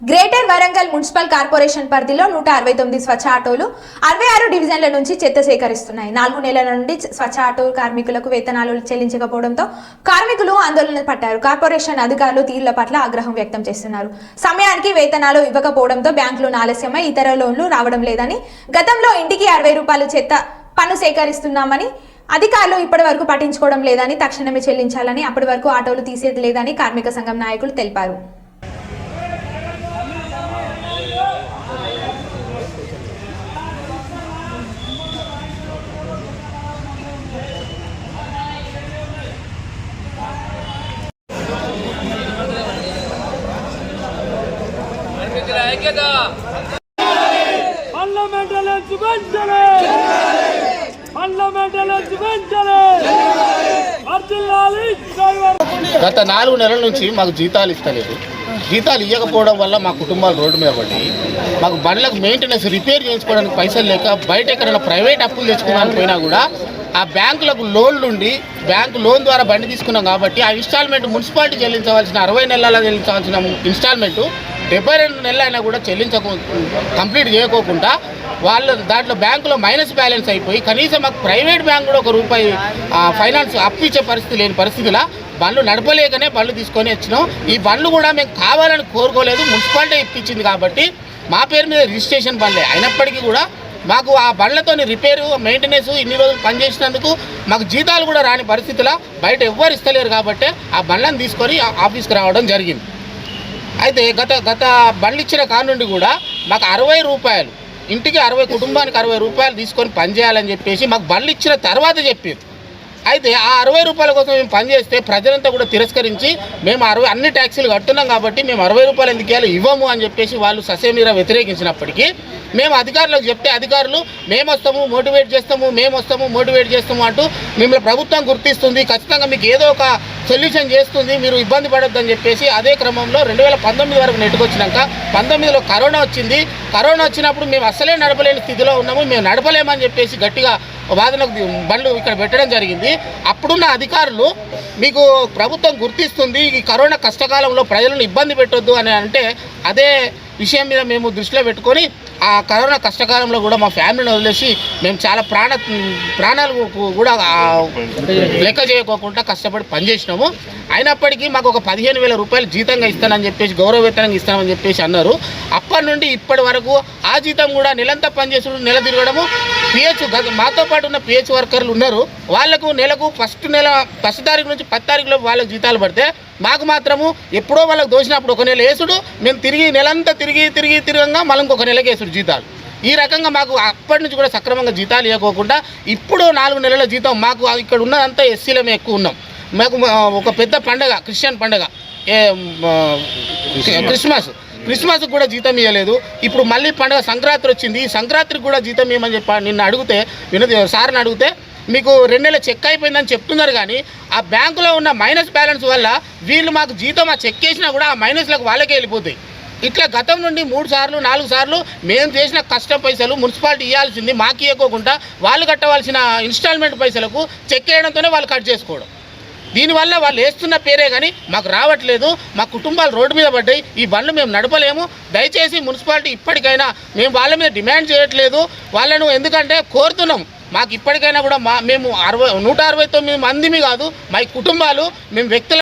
Greater Warangal municipal corporation పరిధిలో నూట అరవై తొమ్మిది స్వచ్ఛ ఆటోలు అరవై ఆరు డివిజన్ల నుంచి చెత్త సేకరిస్తున్నాయి. నాలుగు నెలల నుండి స్వచ్ఛ ఆటో కార్మికులకు వేతనాలు చెల్లించకపోవడంతో కార్మికులు ఆందోళన పట్టారు. కార్పొరేషన్ అధికారులు తీరుల పట్ల ఆగ్రహం వ్యక్తం చేస్తున్నారు. సమయానికి వేతనాలు ఇవ్వకపోవడంతో బ్యాంకులు ఆలస్యమై ఇతర లోన్లు రావడం లేదని గతంలో ఇంటికి అరవై రూపాయలు చెత్త పన్ను సేకరిస్తున్నామని అధికారులు ఇప్పటి వరకు పట్టించుకోవడం లేదని తక్షణమే చెల్లించాలని అప్పటి వరకు ఆటోలు తీసేది లేదని కార్మిక సంఘం నాయకులు తెలిపారు కార్మికుల ఐక్యత ఫండమెంటల్ ఫండమెంటల్ గత నాలుగు నెలల నుంచి మాకు జీతాలు ఇస్తలేదు. జీతాలు ఇవ్వకపోవడం వల్ల మా కుటుంబాలు రోడ్డు మీద పడి మాకు బండ్లకు మెయింటెనెన్స్ రిపేర్ చేయించుకోవడానికి పైసలు లేక బయట ఎక్కడైనా ప్రైవేట్ అప్పులు తెచ్చుకోవడానికి పోయినా కూడా ఆ బ్యాంకులకు లోన్లు ఉండి బ్యాంకు లోన్ ద్వారా బండి తీసుకున్నాం కాబట్టి ఆ ఇన్స్టాల్మెంట్ మున్సిపాలిటీ చెల్లించవలసిన అరవై నెలల చెల్లించవలసిన ఇన్స్టాల్మెంట్ డెబ్బై రెండు నెలలు అయినా కూడా చెల్లించకు కంప్లీట్ చేయకోకుండా వాళ్ళు దాంట్లో బ్యాంకులో మైనస్ బ్యాలెన్స్ అయిపోయి కనీసం మాకు ప్రైవేట్ బ్యాంక్ కూడా ఒక రూపాయి ఫైనాన్స్ అప్పు ఇచ్చే పరిస్థితి లేని పరిస్థితిలో బండ్లు నడపలేకనే బండ్లు తీసుకొని వచ్చినాం. ఈ బండ్లు కూడా మేము కావాలని కోరుకోలేదు. మున్సిపాలిటీ ఇప్పించింది కాబట్టి మా పేరు మీద రిజిస్ట్రేషన్ బండ్లే. అయినప్పటికీ కూడా మాకు ఆ బండ్లతోని రిపేరు మెయింటెనెన్స్ ఇన్ని రోజులు పనిచేసినందుకు మాకు జీతాలు కూడా రాని పరిస్థితిలో బయట ఎవ్వరు ఇస్తలేరు కాబట్టి ఆ బండ్లను తీసుకొని ఆఫీస్కి రావడం జరిగింది. అయితే గత గత బండ్లు ఇచ్చిన కానుండి కూడా మాకు అరవై రూపాయలు ఇంటికి అరవై కుటుంబానికి అరవై రూపాయలు తీసుకొని పనిచేయాలని చెప్పేసి మాకు బండ్లు ఇచ్చిన తర్వాత చెప్పేది అయితే ఆ అరవై రూపాయల కోసం మేము పనిచేస్తే ప్రజలంతా కూడా తిరస్కరించి మేము అరవై అన్ని ట్యాక్సీలు కడుతున్నాం కాబట్టి మేము అరవై రూపాయలు ఎందుకు ఇవ్వాలి? ఇవ్వము అని చెప్పేసి వాళ్ళు ససేమీరా వ్యతిరేకించినప్పటికీ మేము అధికారులకు చెప్తే అధికారులు మేము వస్తాము మోటివేట్ చేస్తాము మేము వస్తాము మోటివేట్ చేస్తాము అంటూ మిమ్మల్ని ప్రభుత్వం గుర్తిస్తుంది. ఖచ్చితంగా మీకు ఏదో ఒక సొల్యూషన్ చేస్తుంది మీరు ఇబ్బంది పడొద్దని చెప్పేసి అదే క్రమంలో రెండు వేల పంతొమ్మిది వరకు నెట్టుకొచ్చినాక పంతొమ్మిదిలో కరోనా వచ్చింది. కరోనా వచ్చినప్పుడు మేము అసలే నడపలేని స్థితిలో ఉన్నాము. మేము నడపలేమని చెప్పేసి గట్టిగా వాదనకు బండ్లు ఇక్కడ పెట్టడం జరిగింది. అప్పుడున్న అధికారులు మీకు ప్రభుత్వం గుర్తిస్తుంది ఈ కరోనా కష్టకాలంలో ప్రజలను ఇబ్బంది పెట్టొద్దు అని అంటే అదే విషయం మీద మేము దృష్టిలో పెట్టుకొని ఆ కరోనా కష్టకాలంలో కూడా మా ఫ్యామిలీని వదిలేసి మేము చాలా ప్రాణ ప్రాణాలు కూడా లెక్క చేయకోకుండా కష్టపడి పనిచేసినాము. అయినప్పటికీ మాకు ఒక పదిహేను వేల రూపాయలు జీతంగా ఇస్తానని చెప్పేసి గౌరవ వేతనంగా ఇస్తామని చెప్పేసి అన్నారు. అప్పటి నుండి ఇప్పటి వరకు ఆ జీతం కూడా నెలంతా పనిచేసుడు నెల తిరగడము పిహెచ్ మాతో పాటు ఉన్న పిహెచ్ వర్కర్లు ఉన్నారు. వాళ్ళకు నెలకు ఫస్ట్ నెల ఫస్ట్ తారీఖు నుంచి పది తారీఖులో వాళ్ళకి జీతాలు పడితే మాకు మాత్రము ఎప్పుడో వాళ్ళకి దోచినప్పుడు ఒక నెల వేసుడు మేము తిరిగి నెలంతా తిరిగి తిరిగి తిరగంగా మళ్ళీ ఇంకొక నెలకి వేసుడు జీతాలు. ఈ రకంగా మాకు అప్పటి నుంచి కూడా సక్రమంగా జీతాలు ఇవ్వకోకుండా ఇప్పుడు నాలుగు నెలల జీతం మాకు ఇక్కడ ఉన్నదంతా ఎస్సీలమే ఎక్కువ ఉన్నాం. మాకు ఒక పెద్ద పండగ క్రిస్టియన్ పండగ క్రిస్మస్. క్రిస్మస్ కూడా జీతం ఇవ్వలేదు ఇప్పుడు మళ్ళీ పండుగ సంక్రాంతి వచ్చింది. ఈ సంక్రాంతికి కూడా జీతం ఇవ్వమని చెప్పి నిన్ను అడిగితే వినోద్ సార్ని అడిగితే మీకు రెండు నెలల చెక్ అయిపోయిందని చెప్తున్నారు కానీ ఆ బ్యాంకులో ఉన్న మైనస్ బ్యాలెన్స్ వల్ల వీళ్ళు మాకు జీతం ఆ చెక్ వేసినా కూడా ఆ మైనస్లకు వాళ్ళకే వెళ్ళిపోతాయి. ఇట్లా గతం నుండి మూడు సార్లు నాలుగు సార్లు మేము చేసిన కష్టం పైసలు మున్సిపాలిటీ ఇవ్వాల్సింది మాకు ఇవ్వకోకుండా వాళ్ళు కట్టవలసిన ఇన్స్టాల్మెంట్ పైసలకు చెక్ వేయడంతోనే వాళ్ళు కట్ చేసుకోవడం. దీనివల్ల వాళ్ళు వేస్తున్న పేరే కానీ మాకు రావట్లేదు మా కుటుంబాలు రోడ్డు మీద పడ్డాయి ఈ బండ్లు మేము నడపలేము. దయచేసి మున్సిపాలిటీ ఇప్పటికైనా మేము వాళ్ళ మీద డిమాండ్ చేయట్లేదు. వాళ్ళను ఎందుకంటే కోరుతున్నాం. మాకు ఇప్పటికైనా కూడా మా మేము అరవై నూట అరవై తొమ్మిది మందిమి కాదు మా కుటుంబాలు మేము వ్యక్తుల